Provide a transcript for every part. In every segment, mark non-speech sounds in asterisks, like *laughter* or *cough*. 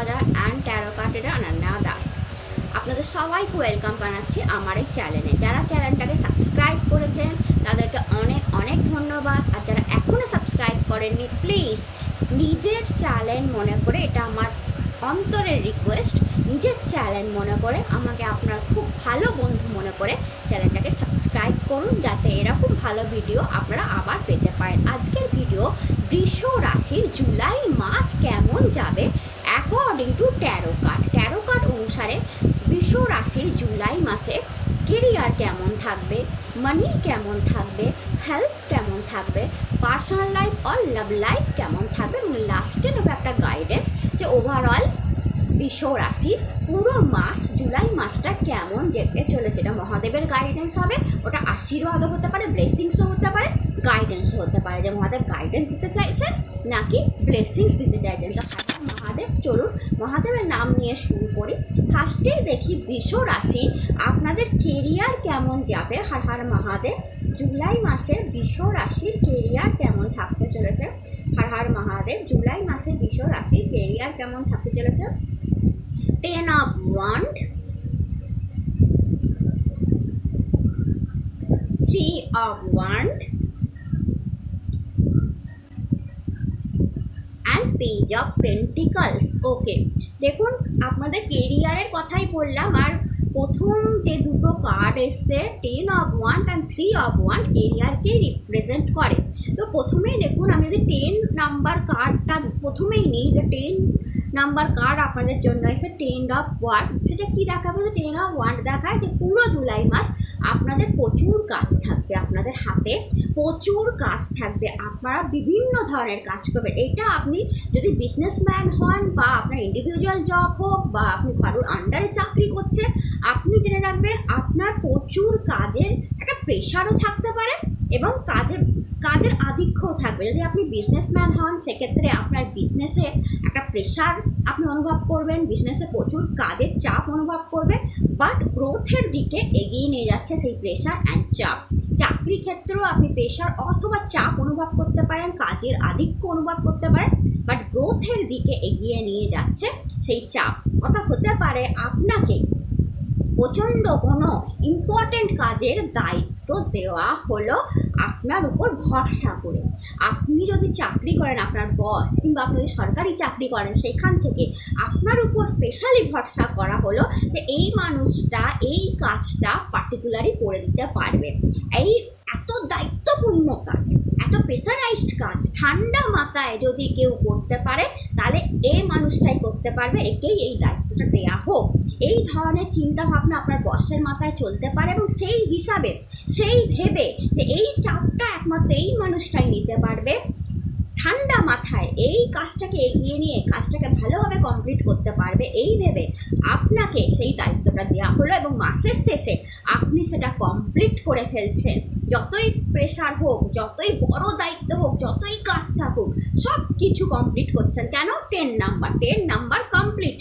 বাজার and taro কার্ডের অনন্যা দাস। আপনাদের সবাইকে ওয়েলকাম জানাচ্ছি আমার এই চ্যানেলে যারা চ্যানেলটাকে সাবস্ক্রাইব করেছেন, তাদেরকে অনেক অনেক ধন্যবাদ। আর যারা এখনও সাবস্ক্রাইব করেননি প্লিজ নিজের চ্যানেল মনে করে এটা আমার অন্তরের রিকোয়েস্ট নিজের চ্যানেল মনে করে আমাকে আপনার খুব ভালো বন্ধু মনে করে চ্যানেলটাকে সাবস্ক্রাইব করুন, যাতে এরকম ভালো ভিডিও আপনারা আবার পেতে পারেন। আজকের ভিডিও বৃষ রাশির জুলাই মাস কেমন যাবে according to tarot card tarot card অনুসারে বৃষ রাশির জুলাই মাসে কেরিয়ার কেমন থাকবে মানি কেমন থাকবে হেলথ কেমন থাকবে personal life or love life কেমন থাকবে এবং লাস্টে নেবে একটা গাইডেন্স যে ওভারঅল বিশ্ব রাশির পুরো মাস, জুলাই মাসটা কেমন যেতে চলেছে। এটা মহাদেবের গাইডেন্স হবে, ওটা আশীর্বাদও হতে পারে ব্লেসিংসও হতে পারে গাইডেন্সও হতে পারে। যে মহাদেব গাইডেন্স দিতে চাইছেন নাকি ব্লেসিংস দিতে চাইছেন তো মহাদেব, চলুন মহাদেবের নাম নিয়ে শুরু করি। ফার্স্টেই দেখি বিশ্ব রাশি। আপনাদের কেরিয়ার কেমন যাবে? হার হার মহাদেব। জুলাই মাসে বিশ্ব রাশির কেরিয়ার কেমন থাকতে চলেছে? হার হার মহাদেব, জুলাই মাসে বিশ্ব রাশির কেরিয়ার কেমন থাকতে চলেছে? Ten of wand three of wand and page of pentacles okay দেখুন, আপনাদের কেরিয়ারের কথাই বললাম, আর প্রথম যে দুটো কার্ড এসছে ten of wand and three of wand কেরিয়ারকে represent করে। তো প্রথমেই দেখুন, আমি যদি টেন নাম্বার কার্ডটা প্রথমেই নিই, যে টেন নাম্বার কার্ড আপনাদের জন্য এসে টেন অফ ওয়ান সেটা কি দেখাবে? টেন অফ ওয়ান দেখায় যে পুরো জুলাই মাস আপনাদের প্রচুর কাজ থাকবে আপনাদের হাতে, প্রচুর কাজ থাকবে। আপনারা বিভিন্ন ধরনের কাজ করবেন। এটা আপনি যদি বিজনেসম্যান হন বা আপনার ইন্ডিভিজুয়াল জব হোক বা আপনি কারোর আন্ডারে চাকরি করছে আপনি জেনে রাখবেন আপনার প্রচুর কাজের একটা প্রেশারও থাকতে পারে এবং কাজের কাজের আধিক্য থাকবে। যদি আপনি বিজনেসম্যান হন, সেক্ষেত্রে আপনার বিজনেসে একটা প্রেশার আপনি অনুভব করবেন বিজনেসে প্রচুর কাজের চাপ অনুভব করবেন বাট গ্রোথের দিকে এগিয়ে নিয়ে যাচ্ছে সেই প্রেশার অ্যান্ড চাপ। চাকরি ক্ষেত্রেও আপনি প্রেশার অথবা চাপ অনুভব করতে পারেন, কাজের আধিক্য অনুভব করতে পারেন বাট গ্রোথের দিকে এগিয়ে নিয়ে যাচ্ছে সেই চাপ। অর্থাৎ হতে পারে আপনাকে প্রচণ্ড কোনো ইম্পর্টেন্ট কাজের দায়িত্ব দেওয়া হলো আপনার উপর ভরসা করে। আপনি যদি চাকরি করেন আপনার বস কিংবা আপনি যদি সরকারি চাকরি করেন, সেখান থেকে আপনার উপর স্পেশালি ভরসা করা হলো যে এই মানুষটা এই কাজটা পার্টিকুলারই করে দিতে পারবে। এই এত দায়িত্বপূর্ণ কাজ, এত প্রেশারাইজড কাজ, ঠান্ডা মাথায় যদি কেউ করতে পারে, তাহলে এ মানুষটাই করতে পারবে, একেই এই দায়িত্বটা দেয়া হোক। এই ধরনের চিন্তা ভাবনা আপনার বসের মাথায় চলতে পারে এবং সেই হিসাবে, সেই ভেবে যে এই চাপটা একমাত্র এই মানুষটাই নিতে পারবে। ঠান্ডা মাথায় এই কাজটাকে এগিয়ে নিয়ে কাজটাকে ভালোভাবে কমপ্লিট করতে পারবে এই ভেবে আপনাকে সেই দায়িত্বটা দেওয়া হলো এবং মাসের শেষে আপনি সেটা কমপ্লিট করে ফেলছেন। যতই প্রেশার হোক, যতই বড় দায়িত্ব হোক, যতই কাজ থাকুক সব কিছু কমপ্লিট করছেন। কেন? Ten number ten number complete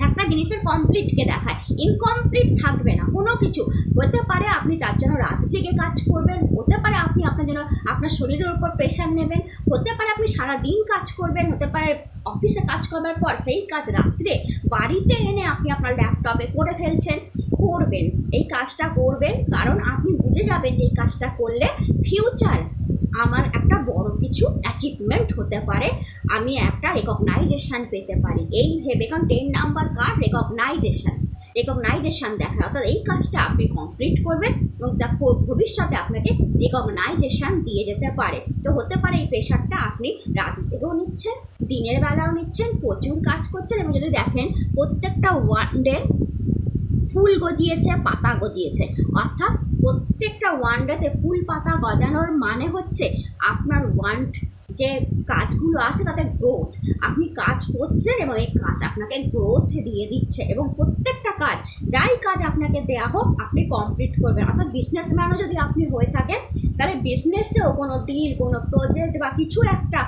একটা জিনিসের কমপ্লিটকে দেখায়। ইনকমপ্লিট থাকবে না। কোনো কিছু। হতে পারে আপনি তার জন্য রাত জেগে কাজ করবেন, হতে পারে আপনি আপনার জন্য আপনার শরীরের উপর প্রেশার নেবেন, হতে পারে আপনি সারা দিন কাজ করবেন, হতে পারে অফিসে কাজ করবার পর সেই কাজ রাত্রে বাড়িতে এনে আপনি আপনার ল্যাপটপে করে ফেলছেন, করবেন। এই কাজটা করবেন, কারণ আপনি বুঝে যাবেন যে এই কাজটা করলে ফিউচার আমার একটা বড় কিছু অ্যাচিভমেন্ট হতে পারে, আমি একটা রেকগনাইজেশান পেতে পারি। এই ভেবে, কারণ ten number card recognition recognition দেখায় অর্থাৎ এই কাজটা আপনি কমপ্লিট করবেন এবং তা ভবিষ্যতে আপনাকে রেকগনাইজেশন দিয়ে যেতে পারে। তো হতে পারে এই প্রেশারটা আপনি রাত থেকেও নিচ্ছেন, দিনের বেলাও নিচ্ছেন, প্রচুর কাজ করছেন এবং যদি দেখেন প্রত্যেকটা ওয়ানডে ফুল গজিয়েছে, পাতা গজিয়েছে। অর্থাৎ প্রত্যেকটা ওয়ানডেতে ফুল, পাতা গজানোর মানে হচ্ছে আপনার ওয়ান্ড যে কাজগুলো আছে তাতে গ্রোথ আপনি কাজ করছেন এবং এই কাজ আপনাকে গ্রোথ দিয়ে দিচ্ছে এবং প্রত্যেকটা কাজ, যাই কাজ আপনাকে দেয়া হোক, আপনি কমপ্লিট করবেন। অর্থাৎ বিজনেসম্যানও যদি আপনি হয়ে থাকেন, তাহলে বিজনেসেও কোনো ডিল কোনো প্রজেক্ট বা কিছু একটা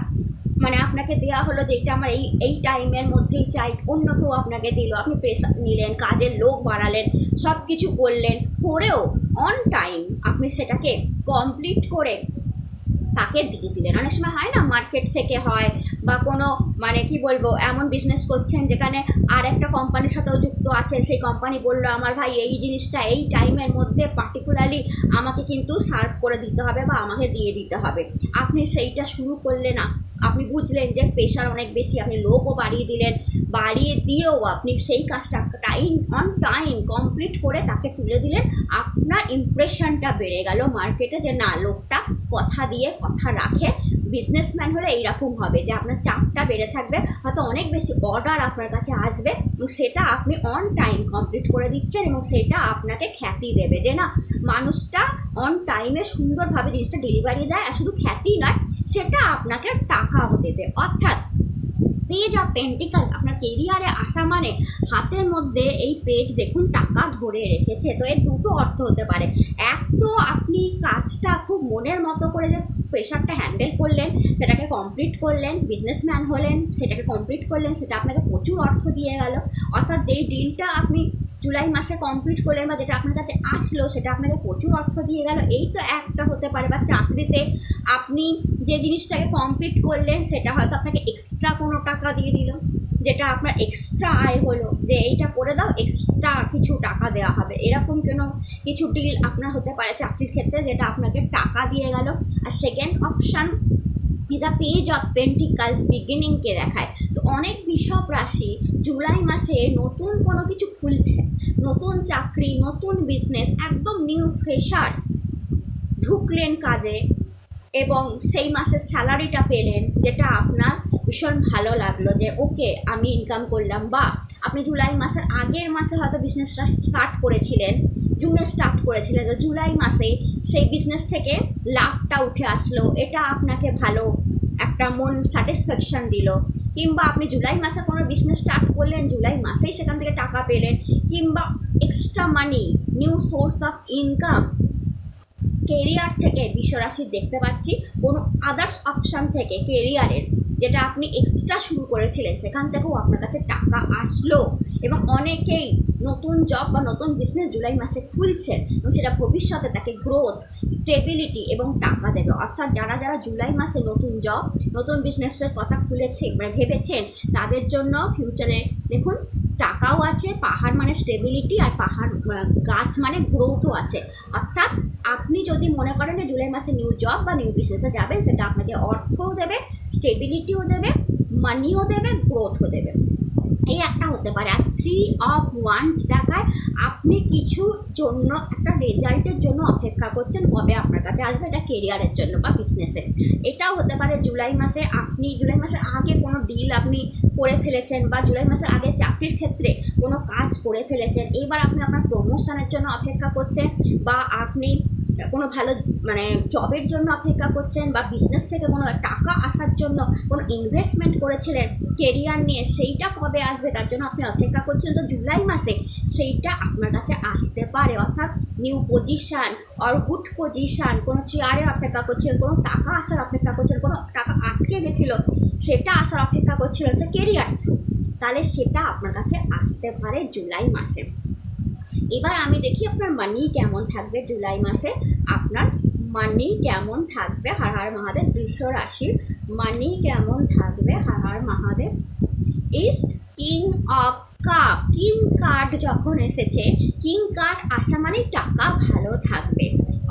মানে আপনাকে দেওয়া হলো যে এটা আমার এই এই টাইমের মধ্যেই চাই, অন্য কেউ আপনাকে দিল, আপনি প্রেশার নিলেন, কাজের লোক বাড়ালেন সব কিছু করলেন, করেও অন টাইম আপনি সেটাকে কমপ্লিট করে তাকে দিয়ে দিলেন। অনেক সময় হয় না মার্কেট থেকে হয় বা কোনো মানে কি বলব, এমন বিজনেস করছেন যেখানে আর একটা কোম্পানির সাথেও যুক্ত আছেন, সেই কোম্পানি বলল, আমার ভাই, এই জিনিসটা এই টাইমের মধ্যে পার্টিকুলারলি আমাকে কিন্তু সার্ভ করে দিতে হবে বা আমাকে দিয়ে দিতে হবে। আপনি সেইটা শুরু করলে না আপনি বুঝলেন যে প্রেশার অনেক বেশি, আপনি লোকও বাড়িয়ে দিলেন, বাড়িয়ে দিয়েও আপনি সেই কাজটা টাইম অন টাইম কমপ্লিট করে তাকে তুলে দিলেন। আপনার ইমপ্রেশনটা বেড়ে গেল মার্কেটে যে, না, লোকটা কথা দিয়ে কথা রাখে বিজনেসম্যান হলে এইরকম হবে যে আপনার চাপটা বেড়ে থাকবে, হয়তো অনেক বেশি অর্ডার আপনার কাছে আসবে এবং সেটা আপনি অন টাইম কমপ্লিট করে দিচ্ছেন এবং সেটা আপনাকে খ্যাতি দেবে যে না, মানুষটা অন টাইমে সুন্দরভাবে জিনিসটা ডেলিভারি দেয় আর শুধু খ্যাতি নয়, সেটা আপনাকে টাকাও দেবে। অর্থাৎ পেজ অফ পেন্টিকাল আপনার কেরিয়ারে আসা মানে হাতের মধ্যে এই পেজ দেখুন টাকা ধরে রেখেছে। তো এর দুটো অর্থ হতে পারে। এক তো আপনি কাজটা খুব মনের মতো করে যে প্রেশারটা হ্যান্ডেল করলেন, সেটাকে কমপ্লিট করলেন বিজনেসম্যান হলেন, সেটাকে কমপ্লিট করলেন, সেটা আপনাকে প্রচুর অর্থ দিয়ে গেল। অর্থাৎ যেই ডিলটা আপনি জুলাই মাসে কমপ্লিট করলেন বা যেটা আপনার কাছে আসলো, সেটা আপনাকে প্রচুর অর্থ দিয়ে গেল। এই তো একটা হতে পারে বা চাকরিতে আপনি যে জিনিসটাকে কমপ্লিট করলেন, সেটা হয়তো আপনাকে এক্সট্রা কোনো টাকা দিয়ে দিল। যেটা আপনার এক্সট্রা আয় হলো, যে এইটা করে দাও এক্সট্রা কিছু টাকা দেওয়া হবে। এরকম কোনো কিছু ডিল আপনার হতে পারে চাকরির ক্ষেত্রে যেটা আপনাকে টাকা দিয়ে গেল? আর second option a page of pentacles বিগিনিংকে দেখায়, তো অনেক বিষব রাশি জুলাই মাসে নতুন কোনো কিছু খুলছে। নতুন চাকরি, নতুন বিজনেস একদম নিউ ফ্রেশার্স ঢুকলেন কাজে এবং সেই মাসের স্যালারিটা পেলেন, যেটা আপনার ভীষণ ভালো লাগল যে, ওকে, আমি ইনকাম করলাম। বা, আপনি জুলাই মাসের আগের মাসে হয়তো বিজনেসটা স্টার্ট করেছিলেন, জুনে স্টার্ট করেছিলেন। তো জুলাই মাসে সেই বিজনেস থেকে লাভটা উঠে আসলো। এটা আপনাকে ভালো একটা মন স্যাটিসফ্যাকশন দিল। কিংবা আপনি জুলাই মাসে কোনো বিজনেস স্টার্ট করলেন, জুলাই মাসেই সেখান থেকে টাকা পেলেন, কিংবা extra money new source of income career থেকে বিশ্বরাশি দেখতে পাচ্ছি, কোনো আদার্স অপশান থেকে কেরিয়ারের যেটা আপনি এক্সট্রা শুরু করেছিলেন, সেখান থেকেও আপনার কাছে টাকা আসলো এবং অনেকেই নতুন জব বা নতুন বিজনেস জুলাই মাসে খুলছেন এবং সেটা ভবিষ্যতে তাকে গ্রোথ স্টেবিলিটি এবং টাকা দেবে। অর্থাৎ যারা যারা জুলাই মাসে নতুন জব নতুন বিজনেসের কথা খুলেছে মানে ভেবেছেন, তাদের জন্য ফিউচারে দেখুন টাকাও আছে, পাহাড় মানে স্টেবিলিটি আর পাহাড় গাছ মানে গ্রোথও আছে। অর্থাৎ আপনি যদি মনে করেন যে জুলাই মাসে নিউ জব বা নিউ বিজনেসে যাবেন, সেটা আপনাকে অর্থও দেবে স্টেবিলিটিও দেবে মানিও দেবে গ্রোথও দেবে। এই একটা হতে পারে। আর থ্রি অফ ওয়ান দেখায় আপনি কিছু জন্য একটা রেজাল্টের জন্য অপেক্ষা করছেন কবে আপনার কাছে আসবে? এটা কেরিয়ারের জন্য বা বিজনেসে এটাও হতে পারে জুলাই মাসে আপনি, জুলাই মাসের আগে কোনো ডিল আপনি করে ফেলেছেন বা জুলাই মাসের আগে চাকরির ক্ষেত্রে কোনো কাজ করে ফেলেছেন। এবার আপনি আপনার প্রমোশনের জন্য অপেক্ষা করছেন বা আপনি কোনো ভালো মানে জবের জন্য অপেক্ষা করছেন বা বিজনেস থেকে কোনো টাকা আসার জন্য কোনো ইনভেস্টমেন্ট করেছিলেন কেরিয়ার নিয়ে, সেইটা কবে আসবে তার জন্য আপনি অপেক্ষা করছেন? তো জুলাই মাসে সেইটা আপনার কাছে আসতে পারে। অর্থাৎ new position or good position কোনো চেয়ারের অপেক্ষা করছেন, কোনো টাকা আসার অপেক্ষা করছেন, কোনো টাকা আটকে গেছিল, সেটা আসার অপেক্ষা করছিল হচ্ছে কেরিয়ার থ্রু তাহলে সেটা আপনার কাছে আসতে পারে জুলাই মাসে। এবার আমি দেখি আপনার মানি কেমন থাকবে জুলাই মাসে। আপনার মানি কেমন থাকবে? হার হার মহাদেব, বৃষ রাশির মানি কেমন থাকবে? Har Har Mahadev. Is king of cup king card যখন এসেছে কিং কার্ড আসা মানে টাকা ভালো থাকবে।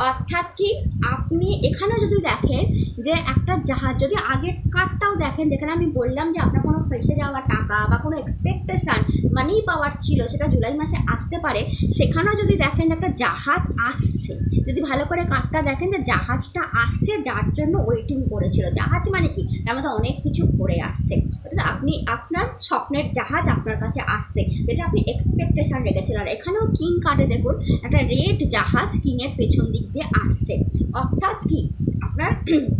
অর্থাৎ কি, আপনি এখানে যদি দেখেন যে একটা জাহাজ, যদি আগের কার্ডটাও দেখেন, যেখানে আমি বললাম যে আপনার কোনো ফেসে যাওয়া টাকা বা কোনো এক্সপেকটেশান মানি পাওয়ার ছিল, সেটা জুলাই মাসে আসতে পারে, সেখানেও যদি দেখেন যে একটা জাহাজ আসছে, যদি ভালো করে কার্ডটা দেখেন যে জাহাজটা আসছে, যার জন্য ওয়েটিং করেছিল। জাহাজ মানে কি? তার মধ্যে অনেক কিছু করে আসছে। অর্থাৎ আপনি আপনার স্বপ্নের জাহাজ আপনার কাছে আসছে, যেটা আপনি এক্সপেকটেশন রেখেছিলেন আর এখানেও কিং কার্ডে দেখুন, একটা রেড জাহাজ কিংয়ের পেছন দিক দিয়ে আসছে। অর্থাৎ কি? আপনার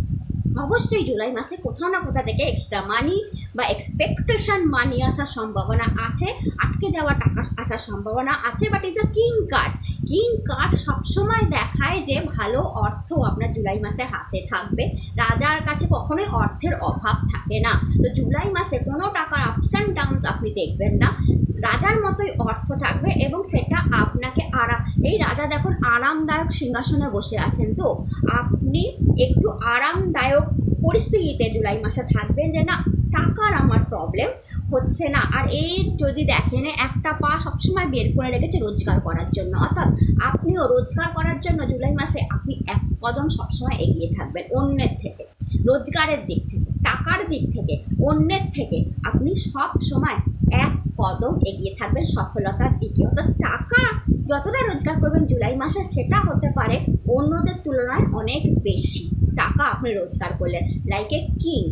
*clears throat* অবশ্যই জুলাই মাসে কোথাও না কোথা থেকে এক্সট্রা মানি বা এক্সপেকটেশন মানি আসার সম্ভাবনা আছে, আটকে যাওয়া টাকা আসার সম্ভাবনা আছে but is a king card king card সবসময় দেখায় যে ভালো অর্থ আপনার জুলাই মাসে হাতে থাকবে। রাজার কাছে কখনোই অর্থের অভাব থাকে না। তো জুলাই মাসে কোনো টাকার আপস অ্যান্ড ডাউনস আপনি দেখবেন না। রাজার মতোই অর্থ থাকবে এবং সেটা আপনাকে আরাম, এই রাজা দেখুন আরামদায়ক সিংহাসনে বসে আছেন তো। আপনি একটু আরামদায়ক পরিস্থিতিতে জুলাই মাসে থাকবেন যে না, টাকার আমার প্রবলেম হচ্ছে না। আর এই যদি দেখেন, একটা পা সবসময় বের করে রেখেছে রোজগার করার জন্য। অর্থাৎ আপনিও রোজগার করার জন্য জুলাই মাসে আপনি এক কদম সবসময় এগিয়ে থাকবেন অন্যের থেকে। রোজগারের দিক থেকে, টাকার দিক থেকে, অন্যের থেকে। আপনি সব সময় এক কদম এগিয়ে থাকবেন সফলতার দিকে। অর্থাৎ টাকা যতটা রোজগার করবেন জুলাই মাসে, সেটা হতে পারে অন্যদের তুলনায় অনেক বেশি। টাকা আপনি রোজগার করলেন। লাইক এ কিং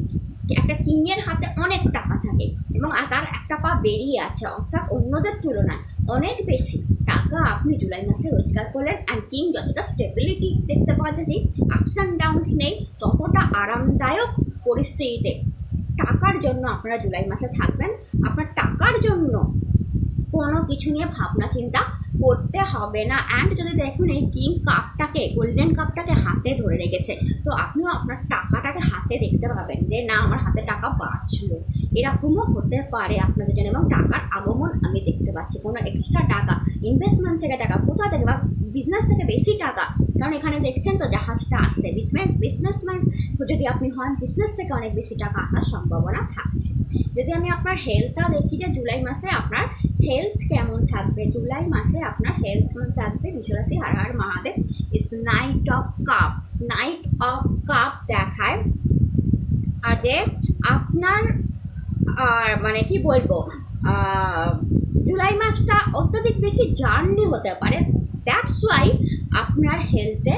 একটা কিংয়ের হাতে অনেক টাকা থাকে। এবং তার একটা পা বেরিয়ে আছে, অর্থাৎ অন্যদের তুলনায় অনেক বেশি। টাকা আপনি জুলাই মাসে রোজগার করলেন অ্যান্ড কিং যতটা স্টেবিলিটি দেখতে পাওয়া যে আপস অ্যান্ড ডাউনস নেই, ততটা আরামদায়ক পরিস্থিতিতে টাকার জন্য আপনারা জুলাই মাসে থাকবেন। আপনার টাকার জন্য কোনো কিছু নিয়ে ভাবনা চিন্তা করতে হবে না। অ্যান্ড যদি দেখুন এই কিং কাপটাকে গোল্ডেন কাপটাকে হাতে ধরে রেখেছে, তো আপনিও আপনার টাকাটাকে হাতে দেখতে পাবেন যে, না, আমার হাতে টাকা বাড়ছিল এরকমও হতে পারে আপনাদের জন্য এবং টাকার আগমন আমি দেখতে পাচ্ছি। কোনো এক্সট্রা টাকা ইনভেস্টমেন্ট থেকে টাকা, কোথা থেকে বা বিজনেস থেকে বেশি টাকা? কারণ এখানে দেখছেন তো, জাহাজটা আসছে। বিজনেস বিজনেসম্যান যদি আপনি হন বিজনেস থেকে অনেক বেশি টাকা আসার সম্ভাবনা থাকছে। যদি আমি আপনার হেলথটা দেখি যে, জুলাই মাসে আপনার হেলথ কেমন থাকবে? জুলাই মাসে আপনার হেলথ কেমন থাকবে? বিশ্বরাশি Har Har Mahadev is knight of cup knight of cup দেখায়। যে আপনার, আর মানে কি বলব জুলাই মাসটা অত্যধিক বেশি জার্নি হতে পারে। দ্যাটস ওয়াই আপনার হেলথে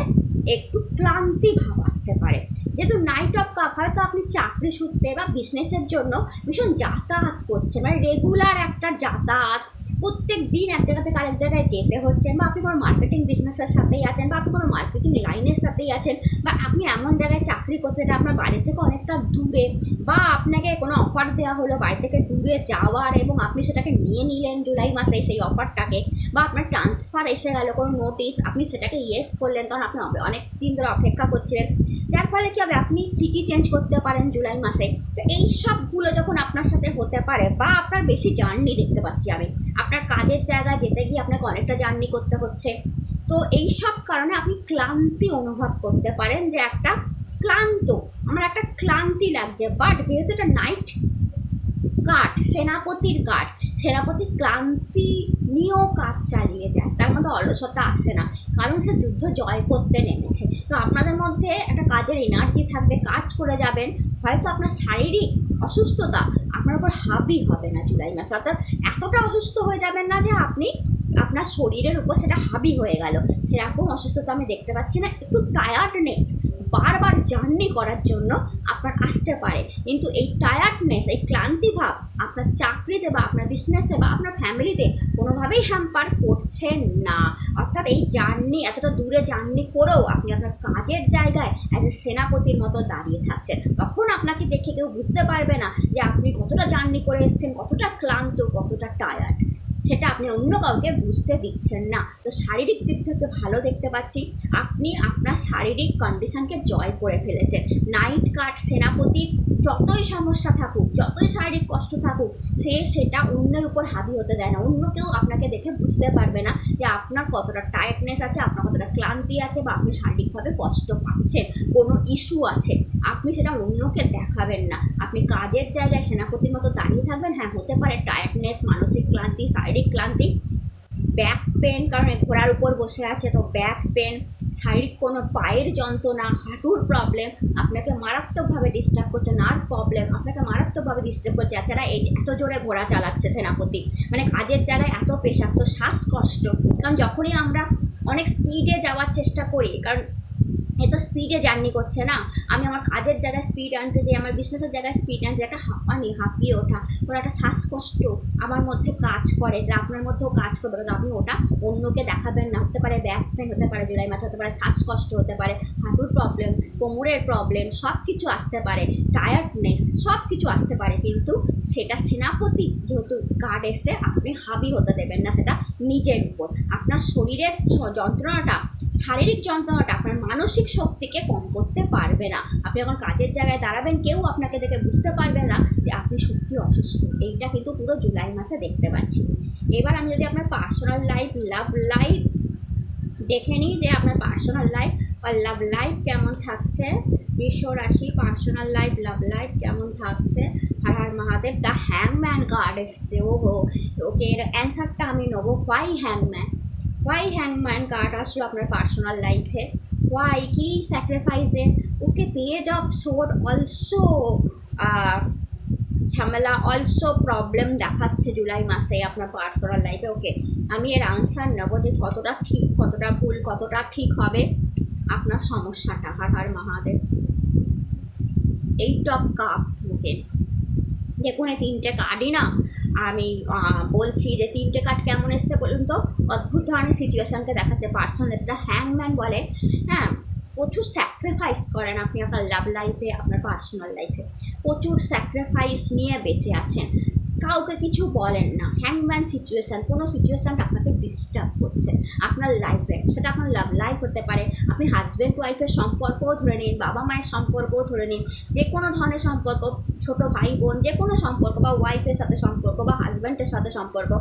একটু ক্লান্তি ভাব আসতে পারে। যেহেতু নাইট অফ কাপ হয়তো আপনি চাকরি সূত্রে বা বিজনেসের জন্য ভীষণ যাতায়াত করছে মানে রেগুলার একটা যাতায়াত প্রত্যেক দিন এক জায়গা থেকে আরেক জায়গায় যেতে হচ্ছে বা আপনি কোনো মার্কেটিং বিজনেসের সাথেই আছেন বা আপনি কোনো মার্কেটিং লাইনের সাথেই আছেন বা আপনি এমন জায়গায় চাকরি করছেন আপনার বাড়ি থেকে অনেকটা দূরে বা আপনাকে কোনো অফার দেওয়া হলো বাড়ি থেকে দূরে যাওয়ার এবং আপনি সেটাকে নিয়ে নিলেন জুলাই মাসে সেই অফারটাকে বা আপনার ট্রান্সফার এসে গেল কোনো নোটিশ আপনি সেটাকে ইয়েস করলেন কারণ আপনি অনেক দিন ধরে অপেক্ষা করছিলেন। যার ফলে কি হবে? আপনি সিটি চেঞ্জ করতে পারেন জুলাই মাসে। তো এই সবগুলো যখন আপনার সাথে হতে পারে বা আপনার বেশি জার্নি দেখতে পাচ্ছি আমি আপনার কাজের জায়গা যেতে গিয়ে আপনাকে অনেকটা জার্নি করতে হচ্ছে। তো এই সব কারণে আপনি ক্লান্তি অনুভব করতে পারেন যে একটা ক্লান্ত, আমার একটা ক্লান্তি লাগছে। বাট যেহেতু এটা নাইট কাঠ সেনাপতির কাঠ সেনাপতি ক্লান্তি নিয়েও কাজ চালিয়ে যায়। তার মধ্যে অলসতা আসে না, কারণ সে যুদ্ধ জয় করতে নেমেছে। তো আপনাদের মধ্যে একটা কাজের এনার্জি থাকবে, কাজ করে যাবেন। হয়তো আপনার শারীরিক অসুস্থতা আপনার উপর হাবি হবে না জুলাই মাসে। অর্থাৎ এতটা অসুস্থ হয়ে যাবেন না যে আপনি আপনার শরীরের উপর সেটা হাবি হয়ে গেল। সেরকম অসুস্থতা আমি দেখতে পাচ্ছি না। একটু টায়ার্ডনেস বারবার জার্নি করার জন্য আপনার আসতে পারে। কিন্তু এই টায়ার্ডনেস এই ক্লান্তি ভাব আপনার চাকরিতে বা আপনার বিজনেসে বা আপনার ফ্যামিলিতে কোনোভাবেই হ্যাম্পার করছে না। অর্থাৎ এই জার্নি এতটা দূরে জার্নি করেও আপনি আপনার কাজের জায়গায় অ্যাজ এ সেনাপতির মতো দাঁড়িয়ে থাকছেন। তখন আপনাকে দেখে কেউ বুঝতে পারবে না যে আপনি কতটা জার্নি করে এসছেন, কতটা ক্লান্ত, কতটা টায়ার্ড সেটা আপনি অন্য কাউকে বুঝতে দিচ্ছেন না। তো শারীরিক দিক থেকে ভালো দেখতে পাচ্ছি। আপনি আপনার শারীরিক কন্ডিশনকে জয় করে ফেলেছেন। নাইট কাট সেনাপতি, যতই সমস্যা থাকুক, যতই শারীরিক কষ্ট থাকুক, সে সেটা অন্যের উপর হাবি হতে দেয় না। অন্য কেউ আপনাকে দেখে বুঝতে পারবে না যে আপনার কতটা টায়ার্ডনেস আছে, আপনার কতটা ক্লান্তি আছে বা আপনি শারীরিকভাবে কষ্ট পাচ্ছেন, কোনো ইস্যু আছে। আপনি সেটা অন্যকে দেখাবেন না। আপনি কাজের জায়গায় সেনাপতির মতো দাঁড়িয়ে থাকবেন হ্যাঁ হতে পারে টায়ার্ডনেস মানসিক ক্লান্তি, শারীরিক ক্লান্তি ব্যাক পেন কারণ ঘোড়ার উপর বসে আছে, তো ব্যাক পেন শারীরিক কোনো পায়ের যন্ত্রণা, হাঁটুর প্রবলেম আপনাকে মারাত্মকভাবে ডিস্টার্ব করছে নার্ভ প্রবলেম আপনাকে মারাত্মকভাবে ডিস্টার্ব করছে। এছাড়া এই এত জোরে ঘোড়া চালাচ্ছে সেনাপতি মানে কাজের জায়গায় এত পেশা এত শ্বাসকষ্ট। কারণ যখনই আমরা অনেক স্পিডে যাওয়ার চেষ্টা করি, কারণ এত স্পিডে জার্নি করছে না। আমি আমার কাজের জায়গায় স্পিড আনতে যাই, আমার বিজনেসের জায়গায় স্পিড আনতে একটা হাঁপানি, হাঁপিয়ে ওঠা ওরা একটা শ্বাসকষ্ট আমার মধ্যে কাজ করে যা আপনার মধ্যেও কাজ করবে, কিন্তু আপনি ওটা অন্যকে দেখাবেন না। হতে পারে ব্যাক পেন হতে পারে জুলাই মাছ হতে পারে শ্বাসকষ্ট, হতে পারে হাঁটুর প্রবলেম কোমরের প্রবলেম সব কিছু আসতে পারে টায়ার্ডনেস সব কিছু আসতে পারে, কিন্তু সেটা সেনাপতি যেহেতু গার্ড এসে আপনি হাবি হতে দেবেন না, সেটা নিজের উপর। আপনার শরীরের যন্ত্রণাটা শারীরিক যন্ত্রণাটা আপনার মানসিক শক্তিকে কম করতে পারবে না। আপনি যখন কাজের জায়গায় দাঁড়াবেন, কেউ আপনাকে দেখে বুঝতে পারবে না যে আপনি সত্যি অসুস্থ। এইটা কিন্তু পুরো জুলাই মাসে দেখতে পাচ্ছি। এবার আমি যদি আপনার পার্সোনাল লাইফ লাভ লাইফ দেখে নিই যে আপনার পার্সোনাল লাইফ আর লাভ লাইফ কেমন থাকছে। বিশ্ব রাশি পার্সোনাল লাইফ লাভ লাইফ কেমন থাকছে? হার হার মহাদেব দ্য হ্যাংম্যান কার্ড এসছে ও ওকে, এর অ্যান্সারটা আমি নেব হোয়াই হ্যাংম্যান হোয়াই হ্যাংম্যান কার্ড আসলো আপনার পার্সোনাল লাইফে হোয়াই কি স্যাক্রিফাইসে okay page of sword also ঝামেলা অলসো প্রবলেম দেখাচ্ছে জুলাই মাসে আপনার পার্সোনাল লাইফে ওকে, আমি এর আনসার নেব যে কতটা ঠিক, কতটা ভুল, কতটা ঠিক হবে। আপনার সমস্যাটা, Har Har Mahadev eight of cup okay. দেখুন, এই তিনটে কার্ডই না আমি বলছি যে তিনটে কার্ড কেমন এসছে বলুন তো? অদ্ভুত ধরনের সিচুয়েশানকে দেখাচ্ছে পার্সোনাল দ্য হ্যাংম্যান বলে হ্যাঁ প্রচুর স্যাক্রিফাইস করেন আপনি আপনার লাভ লাইফে আপনার পার্সোনাল লাইফে প্রচুর স্যাক্রিফাইস নিয়ে বেঁচে আছেন। কাউকে কিছু বলেন না। হ্যাংম্যান সিচুয়েশান কোনো সিচুয়েশন আপনাকে ডিস্টার্ব করছে। আপনার লাইফে সেটা আপনার লাভ লাইফ হতে পারে। আপনি হাজব্যান্ড ওয়াইফের সম্পর্কও ধরে নিন, বাবা মায়ের সম্পর্কও ধরে নিন। যে কোনো ধরনের সম্পর্ক, ছোট ভাই, বোন, যে কোনো সম্পর্ক, বা ওয়াইফের সাথে সম্পর্ক, বা হাজব্যান্ডের সাথে সম্পর্ক,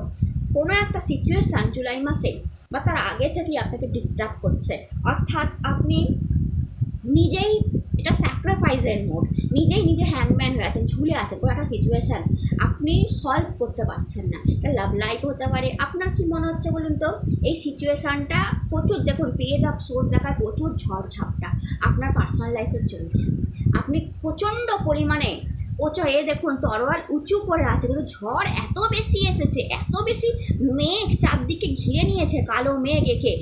কোনো একটা সিচুয়েশান জুলাই মাসে বা তার আগে থেকেই আপনাকে ডিস্টার্ব করছে। অর্থাৎ আপনি নিজেই এটা স্যাক্রিফাইসের মোড নিজেই নিজে হ্যান্ডম্যান হয়ে আছেন, ঝুলে আছেন, কোনো একটা সিচুয়েশান আপনি সলভ করতে পারছেন না। এটা লাভ লাইফ হতে পারে। আপনার কি মনে হচ্ছে বলুন তো? এই সিচুয়েশানটা প্রচুর, দেখুন পেজ অফ সোর্স দেখায় প্রচুর ঝড় ঝাপটা। আপনার পার্সোনাল লাইফে চলছে। আপনি প্রচণ্ড পরিমাণে প্রচুর এ দেখুন, তরোয়াল উঁচু করে আছে, কিন্তু ঝড় এত বেশি এসেছে, এত বেশি মেঘ চারদিকে ঘিরে নিয়েছে, কালো মেঘ একে।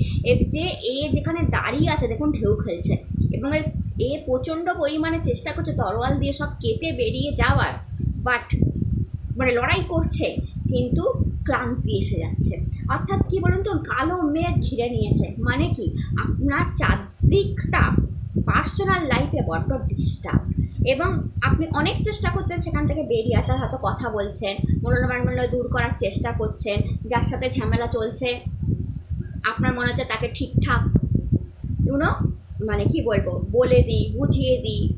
যে, এ যেখানে দাঁড়িয়ে আছে, দেখুন, ঢেউ খেলছে। এবং এ প্রচণ্ড পরিমাণে চেষ্টা করছে তরোয়াল দিয়ে সব কেটে বেরিয়ে যাওয়ার। বাট মানে লড়াই করছে, কিন্তু ক্লান্তি এসে যাচ্ছে। অর্থাৎ কি বলুন তো, কালো মেঘ ঘিরে নিয়েছে। মানে কি, আপনার চারদিকটা পার্সোনাল লাইফে বড্ড ডিস্টার্ব এবং আপনি অনেক চেষ্টা করছেন সেখান থেকে বেরিয়ে আসার, হয়তো কথা বলছেন মনোনমান্য দূর করার চেষ্টা করছেন, যার সাথে ঝামেলা চলছে। আপনার মনে হচ্ছে তাকে ঠিকঠাক ইউনো মানে কি বলব, বলে দিই, বুঝিয়ে দিই।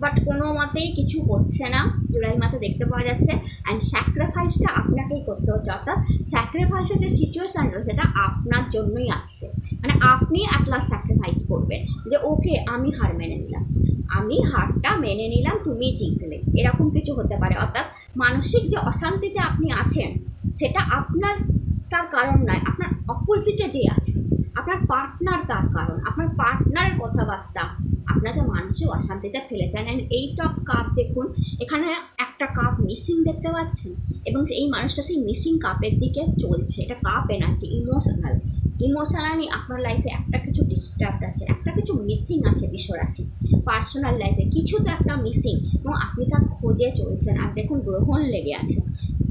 বাট কোনো মতেই কিছু হচ্ছে না। জুলাই মাসে দেখতে পাওয়া যাচ্ছে। অ্যান্ড স্যাক্রিফাইসটা আপনাকেই করতে হচ্ছে। অর্থাৎ স্যাক্রিফাইসের যে সিচুয়েশানটা সেটা আপনার জন্যই আসছে। মানে আপনি লাস্ট স্যাক্রিফাইস করবেন। যে, ওকে, আমি হার মেনে নিলাম। আমি হারটা মেনে নিলাম, তুমি জিতলে। এরকম কিছু হতে পারে। অর্থাৎ মানসিক যে অশান্তিতে আপনি আছেন, সেটা আপনার তার কারণ নয়, আপনার অপোজিটে যে আছে। আপনার পার্টনার তার কারণ। আপনার পার্টনারের কথাবার্তা আপনাকে মানসিক অশান্তিতে ফেলেছেন অ্যান্ড এই টপ কাপ দেখুন, এখানে একটা কাপ মিসিং দেখতে পাচ্ছেন এবং এই মানুষটা সেই মিসিং কাপের দিকে চলছে। এটা কাপ এনার্জি ইমোশনাল ইমোশনালি আপনার লাইফে একটা কিছু ডিস্টার্ব আছে, একটা কিছু মিসিং আছে বিশ্বরাশি। পার্সোনাল লাইফে কিছু তো একটা মিসিং এবং আপনি তার খোঁজে চলছেন। আর দেখুন, গ্রহণ লেগে আছে।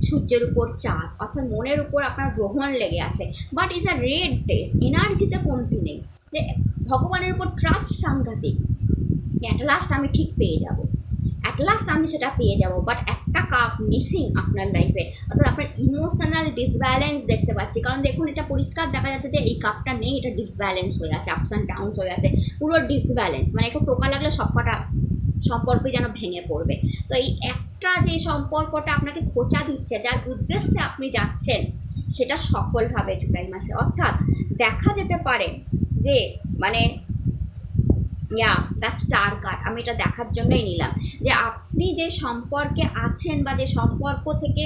সূর্যের উপর চাঁদ, অর্থাৎ মনের উপর আপনার গ্রহণ লেগে আছে। বাট ইজ আ রেড ডেস এনার্জিতে কমতি নেই। যে ভগবানের উপর ট্রাস্ট সাংঘাতিক। অ্যাট লাস্ট আমি ঠিক পেয়ে যাব। অ্যাট লাস্ট আমি সেটা পেয়ে যাব। বাট একটা কাপ মিসিং আপনার লাইফে অর্থাৎ আপনার ইমোশনাল ডিসব্যালেন্স দেখতে পাচ্ছি। কারণ দেখুন, এটা পরিষ্কার দেখা যাচ্ছে যে এই কাপটা নেই, এটা ডিসব্যালেন্স হয়ে আছে আপস অ্যান্ড ডাউনস হয়ে আছে। পুরো ডিসব্যালেন্স মানে একটু টোকা লাগলে সবকটা সম্পর্কই যেন ভেঙে পড়বে। তো এই একটা যে সম্পর্কটা আপনাকে খোঁচা দিচ্ছে, যার উদ্দেশ্যে আপনি যাচ্ছেন, সেটা সফলভাবে জুলাই মাসে। অর্থাৎ দেখা যেতে পারে যে মানে ইয়া দ্য স্টার কার্ড, আমি এটা দেখার জন্যই নিলাম। যে আপনি যে সম্পর্কে আছেন বা যে সম্পর্ক থেকে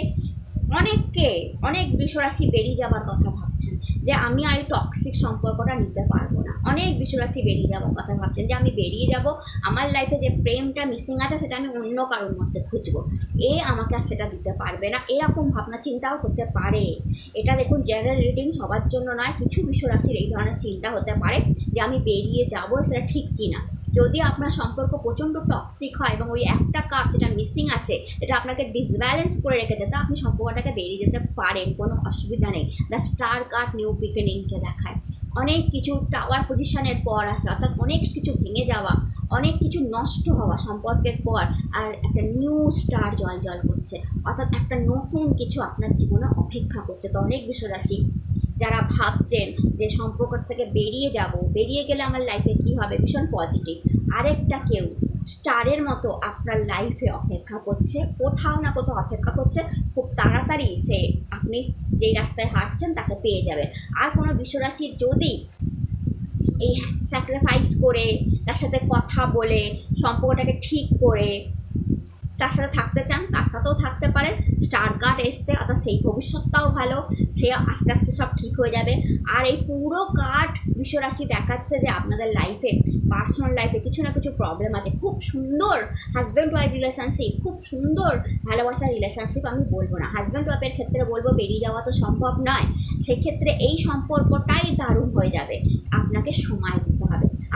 অনেককে, অনেক বিশ্বরাশি বেরিয়ে যাবার কথা ভাবছেন, যে আমি আর এই টক্সিক সম্পর্কটা নিতে পারব অনেক বিশ্বরাশি বেরিয়ে যাবার কথা ভাবছেন যে আমি বেরিয়ে যাব। আমার লাইফে যে প্রেমটা মিসিং আছে সেটা আমি অন্য কারোর মধ্যে খুঁজবো। এ আমাকে আর সেটা দিতে পারবে না। এরকম ভাবনা চিন্তাও করতে পারে। এটা দেখুন জেনারেল রিডিং সবার জন্য নয়, কিছু বিশ্বরাশির এই ধরনের চিন্তা হতে পারে যে আমি বেরিয়ে যাব সেটা ঠিক কি না যদি আপনার সম্পর্ক প্রচণ্ড টক্সিক হয় এবং ওই একটা কাপ যেটা মিসিং আছে, যেটা আপনাকে ডিসব্যালেন্স করে রেখেছে, তা আপনি সম্পর্কটাকে বেরিয়ে যেতে পারেন, কোনো অসুবিধা নেই। দ্য স্টার কার্ড নিউ বিগিনিংকে দেখায়। অনেক কিছু টাওয়ার পজিশনের পর আসে, অর্থাৎ অনেক কিছু ভেঙে যাওয়া, অনেক কিছু নষ্ট হওয়া সম্পর্কের পর আর একটা নিউ স্টার জল জল করছে। অর্থাৎ একটা নতুন কিছু আপনার জীবনে অপেক্ষা করছে। তো অনেক বিশ্বরাশি যারা ভাবছেন যে সম্পর্ক থেকে বেরিয়ে যাব, বেরিয়ে গেলে আমার লাইফে কী হবে? ভীষণ পজিটিভ আরেকটা কেউ স্টারের মতো আপনার লাইফে অপেক্ষা করছে, কোথাও না কোথাও অপেক্ষা করছে, খুব তাড়াতাড়ি সে আপনি যেই রাস্তায় হাঁটছেন তাকে পেয়ে যাবেন। আর কোনো বিশ্বরাশি যদি এই স্যাক্রিফাইস করে তার সাথে কথা বলে, সম্পর্কটাকে ঠিক করে তার সাথে থাকতে চান, তার সাথেও থাকতে পারেন। স্টার কার্ড এসছে, অর্থাৎ সেই ভবিষ্যৎটাও ভালো, সে আস্তে আস্তে সব ঠিক হয়ে যাবে। আর এই পুরো কার্ড বিশ্বরাশি দেখাচ্ছে যে আপনাদের লাইফে পার্সোনাল লাইফে কিছু না কিছু প্রবলেম আছে। খুব সুন্দর হাজব্যান্ড ওয়াইফ রিলেশনশিপ খুব সুন্দর ভালোবাসার রিলেশনশিপ আমি বলব না। হাজব্যান্ড ওয়াইফের ক্ষেত্রে বলব, বেরিয়ে যাওয়া তো সম্ভব নয়। সেক্ষেত্রে এই সম্পর্কটাই দারুণ হয়ে যাবে। আপনাকে সময়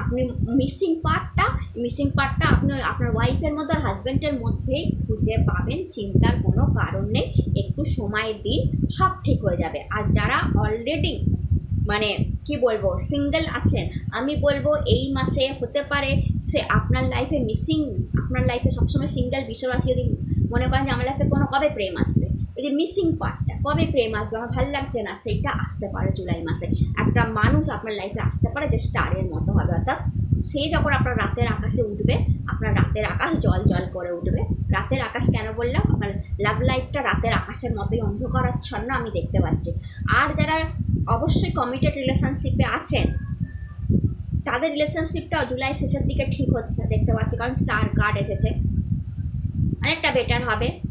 আপনি মিসিং পার্টটা মিসিং পার্টটা আপনি আপনার ওয়াইফের মধ্যে আর হাজব্যান্ডের মধ্যেই খুঁজে পাবেন, চিন্তার কোনো কারণ নেই। একটু সময় দিন, সব ঠিক হয়ে যাবে। আর যারা অলরেডি মানে কি বলব সিঙ্গেল আছেন, আমি বলব এই মাসে হতে পারে সে আপনার লাইফে মিসিং আপনার লাইফে সবসময় সিঙ্গেল বিশ্বরাশি যদি মনে করেন যে আমার লাইফে কোনো, কবে প্রেম আসবে? ওই যে মিসিং পার্টটা কবে প্রেম আসবে? আমার ভালো লাগছে না। সেইটা আসতে পারে জুলাই মাসে। একটা মানুষ আপনার লাইফে আসতে পারে যে স্টারের মতো হবে। অর্থাৎ সে যখন আপনার রাতের আকাশে উঠবে, আপনার রাতের আকাশ জল জল করে উঠবে। রাতের আকাশ কেন বললাম? আপনার লাভ লাইফটা রাতের আকাশের মতোই অন্ধকারাচ্ছন্ন আমি দেখতে পাচ্ছি। আর যারা অবশ্যই কমিটেড রিলেশনশিপে আছেন, তাদের রিলেশনশিপটাও জুলাই শেষের দিকে ঠিক হচ্ছে, দেখতে পাচ্ছি। কারণ স্টার কার্ড এসেছে। অনেকটা বেটার হবে।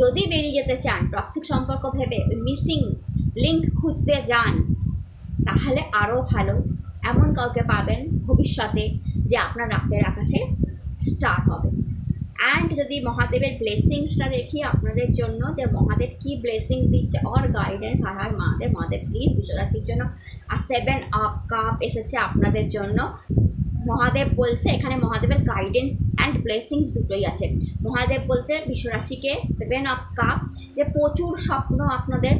যদি বেরিয়ে যেতে চান টক্সিক সম্পর্ক ভেবে মিসিং লিঙ্ক খুঁজতে যান, তাহলে আরও ভালো। এমন কাউকে পাবেন ভবিষ্যতে যে আপনার রাতের আকাশে স্টার হবে। অ্যান্ড যদি মহাদেবের ব্লেসিংসটা দেখি আপনাদের জন্য, যে মহাদেব কী ব্লেসিংস দিচ্ছে অর গাইডেন্স আর হয় মহাদেব মহাদেব প্লিজ বিশ্বরাশির জন্য, আর সেভেন আপ কাপ এসেছে আপনাদের জন্য। মহাদেব বলছে, এখানে মহাদেবের গাইডেন্স অ্যান্ড ব্লেসিংস দুটোই আছে। মহাদেব বলছে, বিশ্বরাশিকে সেভেন আপ কাপ যে প্রচুর স্বপ্ন আপনাদের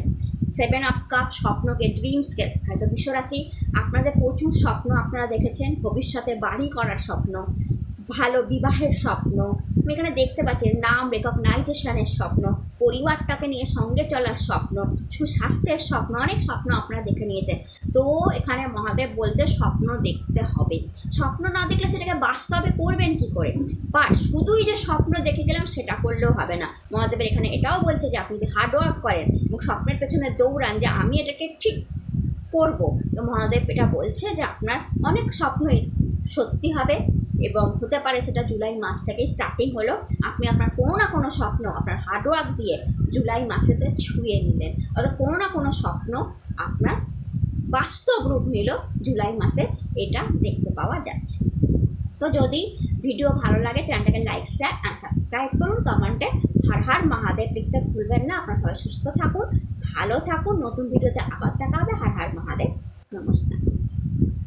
সেভেন আপ কাপ স্বপ্নকে ড্রিমসকে হয়তো বিশ্বরাশি আপনাদের প্রচুর স্বপ্ন আপনারা দেখেছেন, ভবিষ্যতে বাড়ি করার স্বপ্ন, ভালো বিবাহের স্বপ্ন, আমি এখানে দেখতে পাচ্ছি নাম রেকগনাইজেশনের স্বপ্ন, পরিবারটাকে নিয়ে সঙ্গে চলার স্বপ্ন, সুস্বাস্থ্যের স্বপ্ন, অনেক স্বপ্ন আপনারা দেখে নিয়েছেন। তো এখানে মহাদেব বলছে স্বপ্ন দেখতে হবে। স্বপ্ন না দেখলে সেটাকে বাস্তবে করবেন কি করে? বাট শুধুই যে স্বপ্ন দেখে গেলাম সেটা করলেও হবে না। মহাদেবের এখানে এটাও বলছে যে আপনি যদি হার্ডওয়ার্ক করেন এবং স্বপ্নের পেছনে দৌড়ান যে আমি এটাকে ঠিক করব, তো মহাদেব এটা বলছে যে আপনার অনেক স্বপ্নই সত্যি হবে এবং হতে পারে সেটা জুলাই মাস থেকেই স্টার্টিং হলো। আপনি আপনার কোনো না কোনো স্বপ্ন আপনার হার্ডওয়ার্ক দিয়ে জুলাই মাসেতে ছুঁয়ে নিলেন। অর্থাৎ কোনো না কোনো স্বপ্ন আপনার বাস্তব রূপ নিল জুলাই মাসে, এটা দেখতে পাওয়া যাচ্ছে। তো যদি ভিডিও ভালো লাগে, চ্যানেলটাকে লাইক শেয়ার আর সাবস্ক্রাইব করুন। কমেন্টে হার হার মহাদেব লিখতে ভুলবেন না। আপনারা সবাই সুস্থ থাকুন, ভালো থাকুন। নতুন ভিডিওতে আবার দেখা হবে। হার হার মহাদেব। নমস্কার।